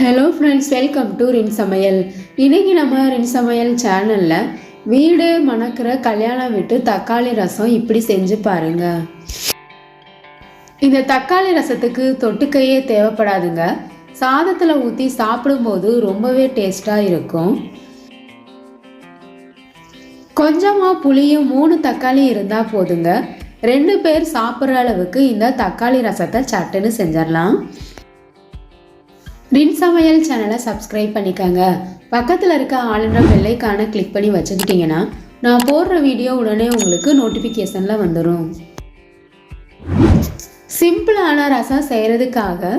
Hello friends welcome to ரின் சமையல் இன்றைக்கி நம்ம ரின் சமையல் சேனலில் வீடு மணக்கிற கல்யாணம் விட்டு தக்காளி ரசம் இப்படி செஞ்சு பாருங்க. இந்த தக்காளி ரசத்துக்கு தொட்டுக்கையே தேவைப்படாதுங்க. சாதத்தில் ஊற்றி சாப்பிடும்போது ரொம்பவே டேஸ்ட்டாக இருக்கும். கொஞ்சமாக புளியும் மூணு தக்காளி இருந்தால் போதுங்க. ரெண்டு பேர் சாப்பிட்ற அளவுக்கு இந்த தக்காளி ரசத்தை சட்டுன்னு செஞ்சிடலாம். டின் சமையல் சேனலை சப்ஸ்கிரைப் பண்ணிக்கோங்க. பக்கத்தில் இருக்க ஆளுன்ற பெல்லைக்கான கிளிக் பண்ணி வச்சுக்கிட்டிங்கன்னா நான் போடுற வீடியோ உடனே உங்களுக்கு நோட்டிஃபிகேஷனில் வந்துடும் சிம்பிளான ரசம் செய்கிறதுக்காக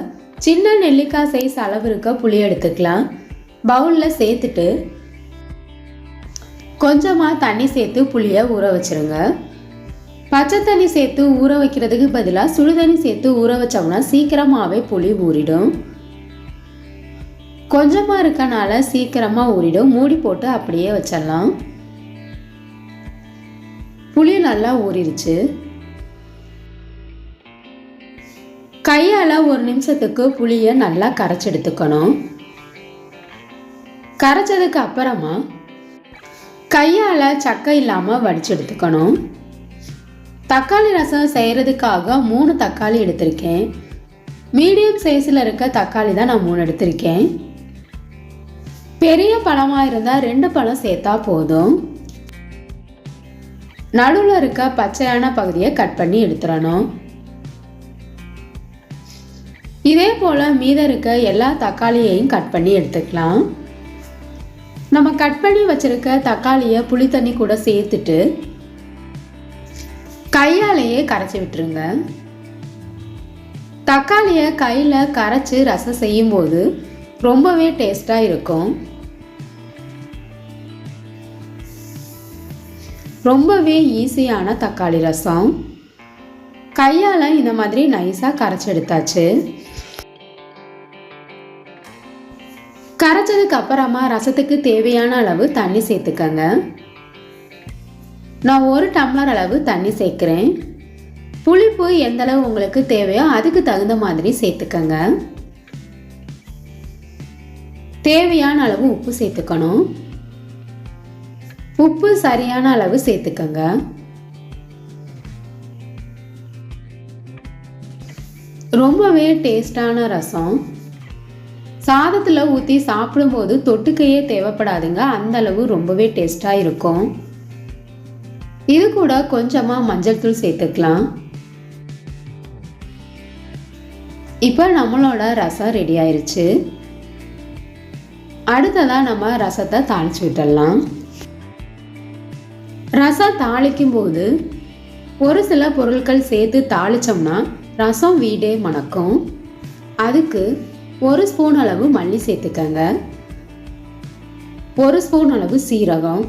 சின்ன நெல்லிக்காய் சைஸ் அளவு இருக்க புளி எடுத்துக்கலாம். பவுலில் சேர்த்துட்டு கொஞ்சமாக தண்ணி சேர்த்து புளியை ஊற வச்சிருங்க. பச்சை தண்ணி சேர்த்து ஊற வைக்கிறதுக்கு பதிலாக சுடுதண்ணி சேர்த்து ஊற வச்சோம்னா சீக்கிரமாகவே புளி ஊறிடும். கொஞ்சமாக இருக்கனால சீக்கிரமாக ஊறிடும் மூடி போட்டு அப்படியே வச்சிடலாம். புளி நல்லா ஊறிடுச்சு. கையால் ஒரு நிமிஷத்துக்கு புளியை நல்லா கரைச்சி எடுத்துக்கணும். கரைச்சதுக்கு அப்புறமா கையால் சக்கை இல்லாமல் வடிச்சு எடுத்துக்கணும். தக்காளி ரசம் செய்கிறதுக்காக மூணு தக்காளி எடுத்திருக்கேன். மீடியம் சைஸில் இருக்க தக்காளி தான் நான் மூணு எடுத்திருக்கேன். பெரிய பழமாக இருந்தால் ரெண்டு பழம் சேர்த்தா போதும். நடுவில் இருக்க பச்சையான பகுதியை கட் பண்ணி எடுத்துடணும். இதே போல் மீதம் இருக்க எல்லா தக்காளியையும் கட் பண்ணி எடுத்துக்கலாம். நம்ம கட் பண்ணி வச்சிருக்க தக்காளியை புளி தண்ணி கூட சேர்த்துட்டு கையாலேயே கரைச்சி விட்டுருங்க. தக்காளியை கையில் கரைச்சி ரசம் செய்யும்போது ரொம்பவே டேஸ்டாக இருக்கும். ரொம்பவே ஈஸியான தக்காளி ரசம். கையால் இந்த மாதிரி நைஸாக கரைச்சி எடுத்தாச்சு கரைச்சதுக்கு அப்புறமா ரசத்துக்கு தேவையான அளவு தண்ணி சேர்த்துக்கங்க. நான் ஒரு டம்ளர் அளவு தண்ணி சேர்க்குறேன். புளிப்பு எந்த அளவு உங்களுக்கு தேவையோ அதுக்கு தகுந்த மாதிரி சேர்த்துக்கங்க. தேவையான அளவு உப்பு சேர்த்துக்கணும். உப்பு சரியான அளவு சேர்த்துக்கங்க. ரொம்பவே டேஸ்டான ரசம். சாதத்தில் ஊற்றி சாப்பிடும்போது தொட்டுக்கையே தேவைப்படாதுங்க. அந்த அளவு ரொம்பவே டேஸ்டாக இருக்கும். இது கூட கொஞ்சமாக மஞ்சள் தூள் சேர்த்துக்கலாம். இப்போ நம்மளோட ரசம் ரெடி ஆயிருச்சு. அடுத்ததாக நம்ம ரசத்தை தாளிச்சு விட்டுடலாம். ரசம் தாளிக்கும் போது ஒரு சில பொருட்கள் சேர்த்து தாளித்தோம்னா ரசம் வீடே மணக்கும். அதுக்கு ஒரு ஸ்பூன் அளவு மல்லி சேர்த்துக்கங்க. ஒரு ஸ்பூன் அளவு சீரகம்.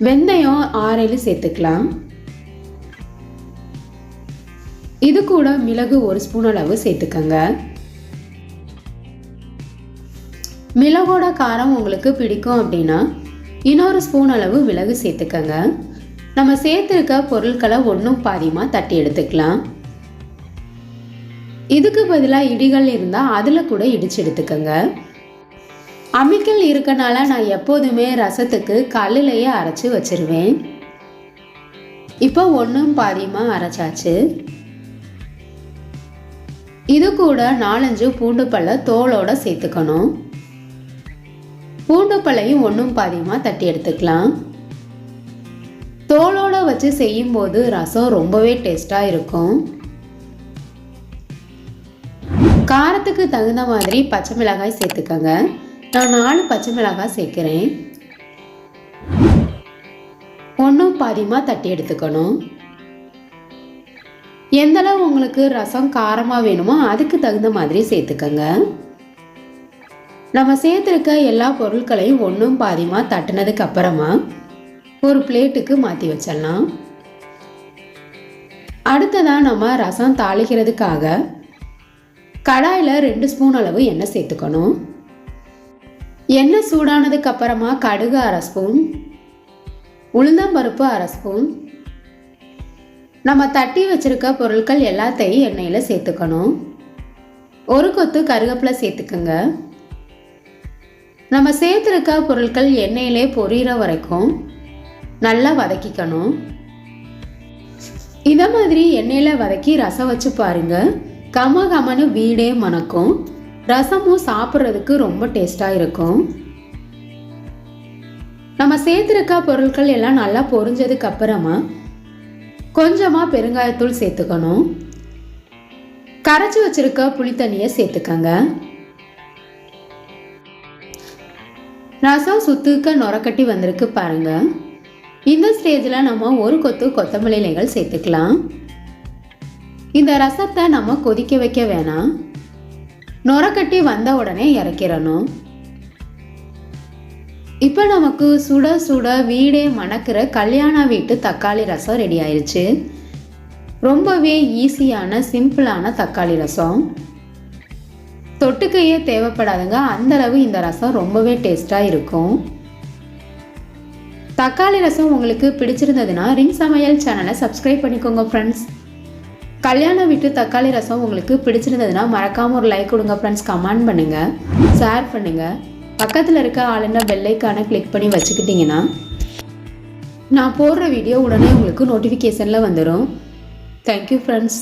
வெந்தயம் ஆறேழு சேர்த்துக்கலாம். இது கூட மிளகு ஒரு ஸ்பூன் அளவு சேர்த்துக்கங்க. மிளகோட காரம் உங்களுக்கு பிடிக்கும் அப்படின்னா இன்னொரு ஸ்பூன் அளவு மிளகு சேர்த்துக்கங்க. நம்ம சேர்த்துருக்க பொருட்களை ஒன்றும் பாதியமாக தட்டி எடுத்துக்கலாம். இதுக்கு பதிலாக இடிகள் இருந்தால் அதில் கூட இடிச்சு எடுத்துக்கோங்க. அம்மிக்கல் இருக்கனால நான் எப்போதுமே ரசத்துக்கு கல்லுலேயே அரைச்சி வச்சிருவேன். இப்போ ஒன்றும் பாதியமாக அரைச்சாச்சு. இது கூட நாலஞ்சு பூண்டு பல்ல தோலோடு சேர்த்துக்கணும். பூண்டுப்பல்லையும் ஒன்றும் பாதியமாக தட்டி எடுத்துக்கலாம். தோலோட வச்சு செய்யும்போது ரசம் ரொம்பவே டேஸ்டாக இருக்கும். காரத்துக்கு தகுந்த மாதிரி பச்சை மிளகாய் சேர்த்துக்கோங்க. நான் நாலு பச்சை மிளகாய் சேர்க்குறேன். ஒன்றும் பாதியமாக தட்டி எடுத்துக்கணும். எந்தளவு உங்களுக்கு ரசம் காரமாக வேணுமோ அதுக்கு தகுந்த மாதிரி சேர்த்துக்கோங்க. நம்ம சேர்த்துருக்க எல்லா பொருட்களையும் ஒன்றும் பாதியமாக தட்டினதுக்கு அப்புறமா ஒரு பிளேட்டுக்கு மாற்றி வச்சிடலாம். அடுத்ததாக நம்ம ரசம் தாளிக்கிறதுக்காக கடாயில் ரெண்டு ஸ்பூன் அளவு எண்ணெய் சேர்த்துக்கணும். எண்ணெய் சூடானதுக்கு அப்புறமா கடுகு அரை ஸ்பூன் உளுந்தம்பருப்பு அரை ஸ்பூன். நம்ம தட்டி வச்சிருக்க பொருட்கள் எல்லாத்தையும் எண்ணெயில் சேர்த்துக்கணும். ஒரு கொத்து கருவேப்பிலை சேர்த்துக்குங்க. நம்ம சேர்த்துருக்க பொருட்கள் எண்ணெயிலே பொரியிற வரைக்கும் நல்லா வதக்கிக்கணும். இதை மாதிரி எண்ணெயில் வதக்கி ரசம் வச்சு பாருங்க. கம கமனு வீடே மணக்கும். ரசமும் சாப்பிட்றதுக்கு ரொம்ப டேஸ்டாக இருக்கும். நம்ம சேர்த்துருக்க பொருட்கள் எல்லாம் நல்லா பொரிஞ்சதுக்கு அப்புறமா கொஞ்சமாக பெருங்காயத்தூள் சேர்த்துக்கணும். கரைச்சி வச்சிருக்க புளித்தண்ணியை சேர்த்துக்கங்க. ரசம் சுத்துக்க நுரக்கட்டி வந்திருக்கு பாருங்க. இந்த ஸ்டேஜில் நம்ம ஒரு கொத்து கொத்தமல்லி இலைகள் சேர்த்துக்கலாம். இந்த ரசத்தை நம்ம கொதிக்க வைக்க வேணாம். நுரக்கட்டி வந்த உடனே இறக்கிடணும். இப்போ நமக்கு சுட சுட வீடே மணக்கிற கல்யாண வீட்டு தக்காளி ரசம் ரெடி ஆயிடுச்சு ரொம்பவே ஈஸியான சிம்பிளான தக்காளி ரசம். தொட்டுக்கையே தேவைப்படாதுங்க. அந்த அளவு இந்த ரசம் ரொம்பவே டேஸ்ட்டாக இருக்கும். தக்காளி ரசம் உங்களுக்கு பிடிச்சிருந்ததுன்னா ரிங் சமையல் சேனலை சப்ஸ்கிரைப் பண்ணிக்கோங்க ஃப்ரெண்ட்ஸ் கல்யாண வீட்டு தக்காளி ரசம் உங்களுக்கு பிடிச்சிருந்ததுன்னா மறக்காமல் ஒரு லைக் கொடுங்க ஃப்ரெண்ட்ஸ் கமெண்ட் பண்ணுங்கள் ஷேர் பண்ணுங்கள் பக்கத்தில் இருக்க ஆளுங்க பெல்லைக்கான கிளிக் பண்ணி வச்சுக்கிட்டிங்கன்னா நான் போடுற வீடியோ உடனே உங்களுக்கு நோட்டிஃபிகேஷனில் வந்துடும் தேங்க்யூ ஃப்ரெண்ட்ஸ்